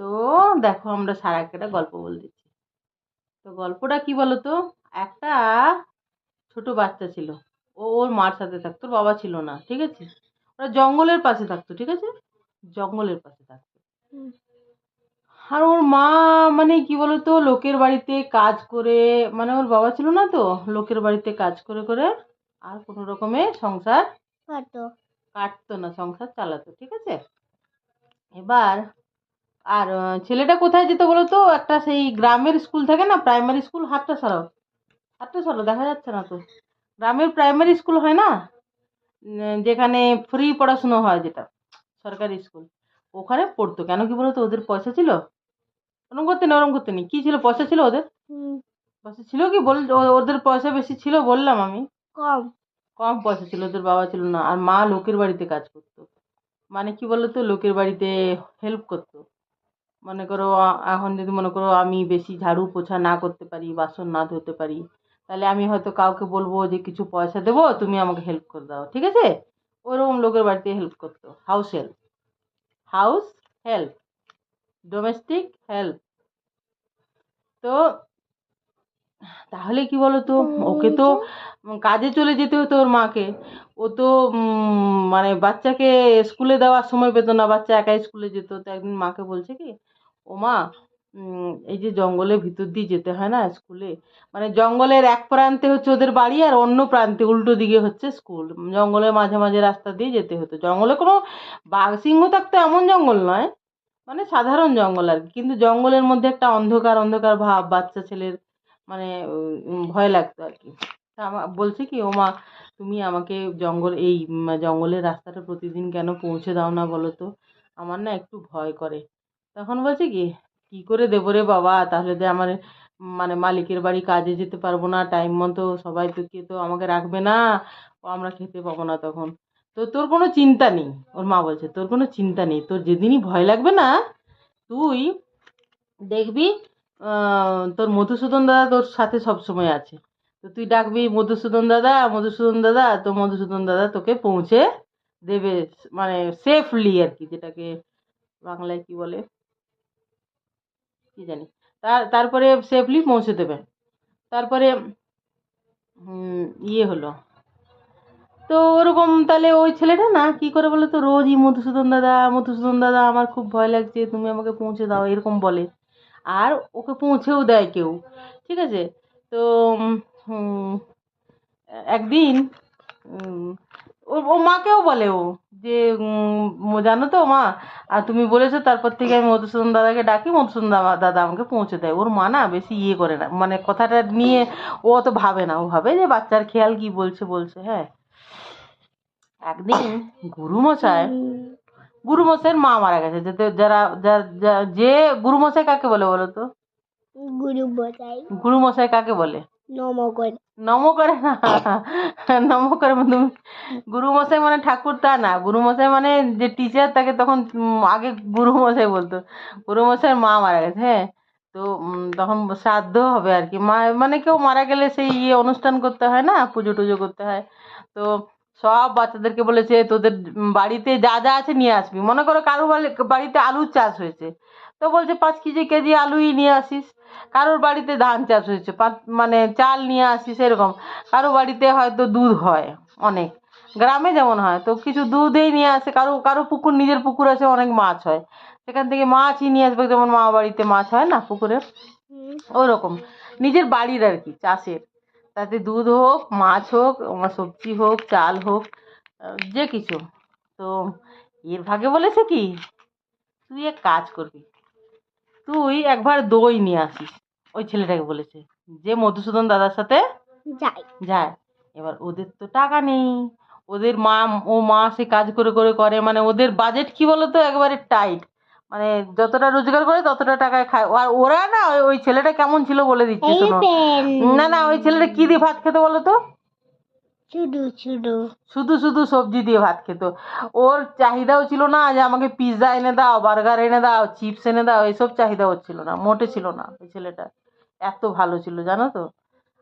তো দেখো আমরা সারা একটা গল্প বলে দিচ্ছি। তো গল্পটা কি বলো তো একটা ছোট বাচ্চা ছিল। ও ওর মার সাথে থাকতো ওর বাবা ছিল না ঠিক আছে? ওরা জঙ্গলের পাশে থাকতো ঠিক আছে? জঙ্গলের পাশে থাকতো। আর ওর মা মানে কি বলতো? লোকের বাড়িতে কাজ করে মানে ওর বাবা ছিল না তো লোকের বাড়িতে কাজ করে করে আর কোনো রকমে সংসার কাটতো না সংসার চালাতো ঠিক আছে? এবার আর ছেলেটা কোথায় যেত বলো তো একটা সেই গ্রামের স্কুল থাকে না? প্রাইমারি স্কুল হাতটা সরাও হাতটা সরাও দেখা যাচ্ছে না তো। গ্রামের প্রাইমারি স্কুল হয় না? যেখানে ফ্রি পড়াশুনো হয় যেটা সরকারি স্কুল ওখানে পড়তো। কেন কি বলতো? ওদের পয়সা ছিল। ওরম করতে না ওরম করতে নি কী ছিল? পয়সা ছিল ওদের? পয়সা ছিল কি? বল ওদের পয়সা বেশি ছিল বললাম আমি। কম। কম পয়সা ছিল ওদের বাবা ছিল না। আর মা লোকের বাড়িতে কাজ করতো। মানে কি বলতো? লোকের বাড়িতে হেল্প করতো। মনে করো এখন যদি মনে করো আমি বেশি ঝাড়ু পোছা না করতে পারি বাসন না ধুতে পারি তাহলে আমি হয়তো কাউকে বলব যে কিছু পয়সা দেবো তুমি আমাকে হেল্প করে দাও। ঠিক আছে? ওরকম লোকের বাড়িতে হেল্প করতো। House help house help domestic help তো তাহলে কি বলো তো ওকে তো কাজে চলে যেতে হতো ওর মাকে। ও তো মানে বাচ্চাকে স্কুলে দেওয়ার সময় পেতো না বাচ্চা একাই স্কুলে যেত। তো একদিন মাকে বলছে কি ও মা এই যে জঙ্গলের ভিতর দিয়ে যেতে হয় না স্কুলে? মানে জঙ্গলের এক প্রান্তে হচ্ছে ওদের বাড়ি আর অন্য প্রান্তে উল্টো দিকে হচ্ছে স্কুল। জঙ্গলের মাঝে মাঝে রাস্তা দিয়ে যেতে হতো। জঙ্গলে কোনো বাঘ সিংহ থাকতো এমন জঙ্গল নয় মানে সাধারণ জঙ্গল আর কি। কিন্তু জঙ্গলের মধ্যে একটা অন্ধকার অন্ধকার ভাব, বাচ্চা ছেলের মানে ভয় লাগতো আর কি। বলছে কি ও মা তুমি আমাকে জঙ্গল, এই জঙ্গলের রাস্তাটা প্রতিদিন কেন পৌঁছে দাও না বলো তো? আমার না একটু ভয় করে। তখন বলছে কি, কী করে দেবো রে বাবা? তাহলে যে আমার মানে মালিকের বাড়ি কাজে যেতে পারব না টাইম মতো। সবাই তো কে তো আমাকে রাখবে না। আমরা খেতে পাবো না তখন। তো তোর কোনো চিন্তা নেই, ওর মা বলছে, তোর কোনো চিন্তা নেই। তোর যেদিনই ভয় লাগবে না, তুই দেখবি তোর মধুসূদন দাদা তোর সাথে সবসময় আছে। তো তুই ডাকবি, মধুসূদন দাদা মধুসূদন দাদা, তো মধুসূদন দাদা তোকে পৌঁছে দেবে মানে সেফলি আর কি, যেটাকে বাংলায় কি বলে? কি জানি। তার, তারপরে সেফলি পৌঁছে দেবে। তারপরে ইয়ে হলো। তো ওরকম তাহলে ওই ছেলেটা না, কি করে বলে তো, রোজই মধুসূদন দাদা মধুসূদন দাদা, আমার খুব ভয় লাগছে, তুমি আমাকে পৌঁছে দাও, এরকম বলে। আর ওকে পৌঁছেও দেয় কেউ, ঠিক আছে? তো একদিন ও ও মাকেও বলে ও যে জানো তো মা আর তুমি বলেছ তারপর থেকে আমি মধুসূদন দাদাকে ডাকি মধুসূদন দাদা আমাকে পৌঁছে দেয়। ওর মা না বেশি ইয়ে করে না মানে কথাটা নিয়ে ও অত ভাবে না। ও ভাবে যে বাচ্চার খেয়াল কি বলছে বলছে হ্যাঁ। একদিন গুরুমশাই হুম, গুরুমশাইয়ের মা মারা গেছে। যাতে যারা যা- গুরুমশাই কাকে বলে বলো তো? গুরু গুরুমশাই কাকে বলে? নম করে না নম করে তুমি গুরুমশাই মানে ঠাকুর তা না। গুরুমশাই মানে যে টিচার তাকে তখন আগে গুরুমশাই বলতো। গুরুমশাইয়ের মা মারা গেছে হ্যাঁ? তো তখন শ্রাদ্ধ হবে আর কি। মা মানে কেউ মারা গেলে সেই ইয়ে অনুষ্ঠান করতে হয় না, পুজো টুজো করতে হয়। তো, সব বাচ্চাদেরকে বলেছে, তোদের বাড়িতে যা যা আছে নিয়ে আসবি। মনে করো কারও বাড়ি- বাড়িতে আলুর চাষ হয়েছে। তো বলছে পাঁচ কেজি কেজি আলুই নিয়ে আসিস। কারোর বাড়িতে ধান চাষ হয়েছে মানে চাল নিয়ে আসিস এরকম। কারও বাড়িতে হয়তো দুধ হয় অনেক। গ্রামে যেমন হয় তো কিছু দুধেই নিয়ে আসে। কারও কারও পুকুর নিজের পুকুর আছে অনেক মাছ হয়। সেখান থেকে মাছই নিয়ে আসবে যেমন মা বাড়িতে মাছ হয় না পুকুরে? হুম, ওই রকম নিজের বাড়ির আর কি চাষের। তাতে দুধ হোক মাছ হোক সবজি হোক চাল হোক যে কিছু। তো এর ভাগে বলেছে কি তুই এক কাজ করবি। তুই একবার দই নিয়ে আসিস। ওই ছেলেটাকে বলেছে যে মধুসূদন দাদার সাথে যাই। যায়। এবার ওদের তো টাকা নেই। ওদের মা ও মা সে কাজ করে করে করে মানে ওদের বাজেট কি বলতো? একবারে টাইট মানে যতটা রোজগার করে ততটা টাকায় খায়। আর ওরা না ওই- ওই ছেলেটা কেমন ছিল বলে দিচ্ছি শোনো। না না ওই ছেলেটা কি দিয়ে ভাত খেতে বলো তো শুধু শুধু শুধু শুধু সবজি দিয়ে ভাত খেত। ওর চাহিদাও ছিল না যে আমাকে পিৎজা এনে দাও বার্গার এনে দাও চিপস এনে দাও এইসব চাহিদা ওর ছিল না মোটে ছিল না ওই ছেলেটা। এত ভালো ছিল জানো তো?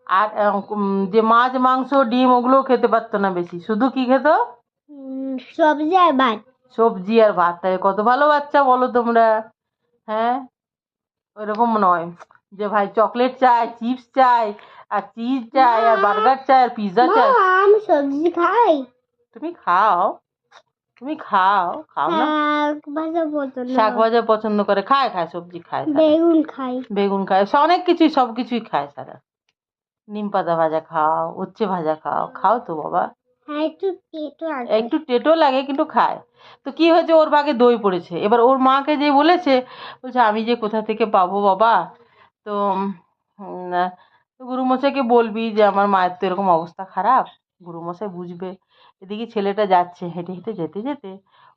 আর যে মাছ মাংস ডিম ওগুলোও খেতে পারতো না বেশি। শুধু কি খেত? সবজি আর ভাত। সবজি আর ভাত। তাই কত ভালো বাচ্চা বলো তোমরা। হ্যাঁ? ওইরকম নয়। যে ভাই চকলেট চাই চিপস চাই আর চিজ চাই আর বার্গার চাই আর পিৎজা চাই। আমি সবজি খাই। তুমি খাও তুমি খাও খাও না? শাক ভাজা না শাক ভাজা পছন্দ করে। খায় খায় সবজি খায়। বেগুন খাই। বেগুন খায়। সে অনেক কিছুই সব কিছুই খায় সারা। নিম পাতা ভাজা খাও উচ্ছে ভাজা খাও। খাও তো বাবা। হ্যাঁ একটু টেটো লাগে কিন্তু খায়। তো কি হয়েছে? ওর ভাগে দই পড়েছে। এবার ওর মাকে যে বলেছে বলছে আমি যে কোথা থেকে পাবো বাবা? তো তো গুরুমশাইকে বলবি যে, আমার মায়ের তো এরকম অবস্থা খারাপ। গুরুমশাই বুঝবে। এদিকে ছেলেটা যাচ্ছে হেঁটে হেঁটে যেতে যেতে।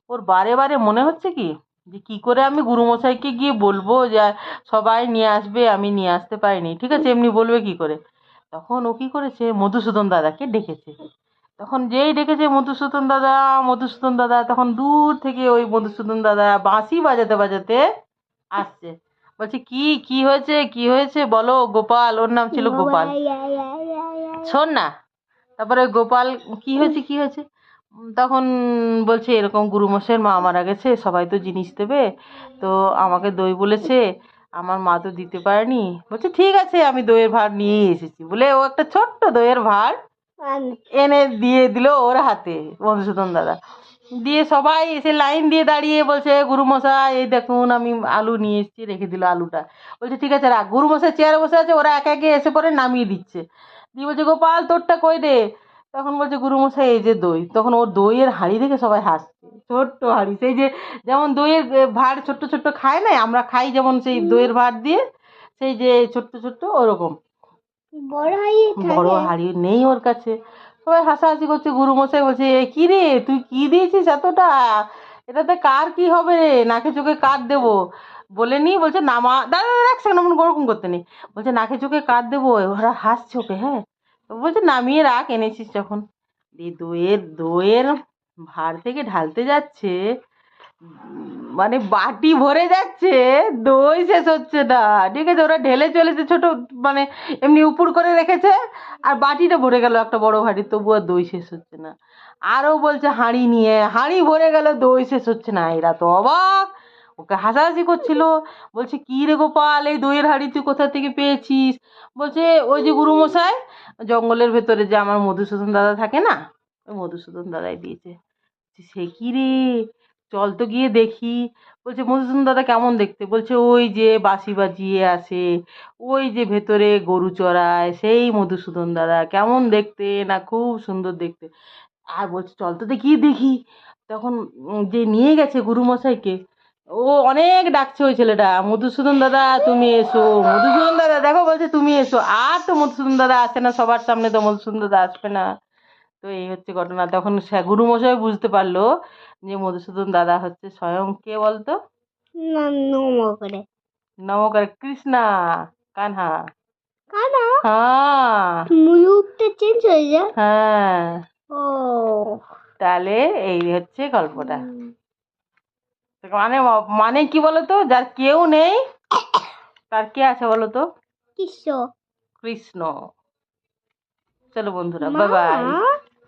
ওর বারে বারে মনে হচ্ছে কি? যে, কি করে আমি গুরুমশাইকে গিয়ে বলব যে, সবাই নিয়ে আসবে, আমি নিয়ে আসতে পারিনি। ঠিক আছে, এমনি বলবে কি করে? তখন ও কি করেছে? মধুসূদন দাদাকে ডেকেছে। তখন যেই ডেকেছে মধুসূদন দাদা মধুসূদন দাদা তখন দূর থেকে ওই মধুসূদন দাদা বাঁশি বাজাতে বাজাতে আসছে। বলছে কি কি হয়েছে? কি হয়েছে? বলো গোপাল ওর নাম ছিল গোপাল। শোন না তারপরে গোপাল কি হয়েছে কি হয়েছে? তখন বলছে এরকম গুরুমশাইয়ের মা মারা গেছে সবাই তো জিনিস দেবে। তো আমাকে দই বলেছে আমার মা তো দিতে পারেনি। বলছে ঠিক আছে আমি দইয়ের ভাঁড় নিয়েই এসেছি। বলে ও একটা ছোট্ট দইয়ের ভাঁড় এনে দিয়ে দিল ওর হাতে মধুসূদন দাদা। দিয়ে সবাই এসে লাইন দিয়ে দাঁড়িয়ে বলছে গুরুমশাই এই দেখুন আমি আলু নিয়ে এসেছি রেখে দিল আলুটা। বলছে ঠিক আছে রাখ। গুরুমশাই চেয়ারে বসে আছে ওরা একে একে এসে পরে নামিয়ে দিচ্ছে। দিয়ে বলছে গোপাল তোরটা কই দে তখন বলছে গুরুমশাই এই যে দই। তখন ওর দইয়ের হাঁড়ি দেখে সবাই হাসছে ছোট্ট হাঁড়ি। সেই যে যেমন দইয়ের ভাঁড় ছোট্ট ছোট্ট খায় না আমরা খাই যেমন সেই দইয়ের ভাঁড় দিয়ে সেই যে ছোট্ট ছোট্ট ওরকম। বড় হাঁড়ি নেই ওর কাছে। সবাই হাসাহাসি করছে গুরুমশাই বলছে, এ কী রে? তুই কী দিয়েছিস এতটা? এটাতে কার কি হবে? নাকে চোখে কার দেব? বলে নি, বলছে, নামা দাদা এক সেকেন্ড আমার ওরকম করতে নেই বলছে, নাকে চোখে কার দেবো? ওরা হাসছে ওকে হ্যাঁ? বলছে, নামিয়ে রাখ, এনেছিস যখন। দিয়ে দইয়ের দইয়ের ভার থেকে ঢালতে যাচ্ছে। মানে বাটি ভরে যাচ্ছে, দই শেষ হচ্ছে না। ঠিক আছে, ওরা ঢেলে চলেছে ছোট মানে এমনি উপর করে রেখেছে, আর বাটিটা ভরে গেল একটা বড় ভাঁড়ি তবু আর দই শেষ হচ্ছে না। আরও বলছে হাঁড়ি নিয়ে, হাঁড়ি ভরে গেল, দই শেষ হচ্ছে না। এরা তো অবাক। ওকে হাসাহাসি করছিল, বলছে, কি রে গোপাল, এই দইয়ের হাঁড়ি তুই কোথা থেকে পেয়েছিস? বলছে, ওই যে গুরুমশাই, জঙ্গলের ভেতরে যে আমার মধুসূদন দাদা থাকে না, ওই মধুসূদন দাদাই দিয়েছে। সে কি রে? চল তো গিয়ে দেখি। বলছে, মধুসূদন দাদা কেমন দেখতে? বলছে, ওই যে বাঁশি বাজিয়ে আসে, ওই যে ভেতরে গরু চড়ায়, সেই মধুসূদন দাদা। কেমন দেখতে? না, খুব সুন্দর দেখতে। আর বলছে, চল তো দেখি দেখি। তখন যে নিয়ে গেছে গুরুমশাইকে, ও অনেক ডাকছে ওই ছেলেটা, মধুসূদন দাদা, তুমি এসো, মধুসূদন দাদা, দেখো বলছে, তুমি এসো। আর তো মধুসূদন দাদা আসে না, সবার সামনে তো মধুসূদন দাদা আসবে না। তো এই হচ্ছে ঘটনা। তখন গুরুমশাই বুঝতে পারল যে মধুসূদন দাদা হচ্ছে স্বয়ং কে বলতো? নমো করে। কৃষ্ণা কানহা। কানা হ্যাঁ। মুলুকটা চেঞ্জ হয়ে যায়। হ্যাঁ। ও। তাহলে এই হচ্ছে গল্পটা। মানে মানে কি বলতো? যার কেউ নেই তার কে আছে বলতো? কিসো কৃষ্ণ। চলো বন্ধুরা বাই বাই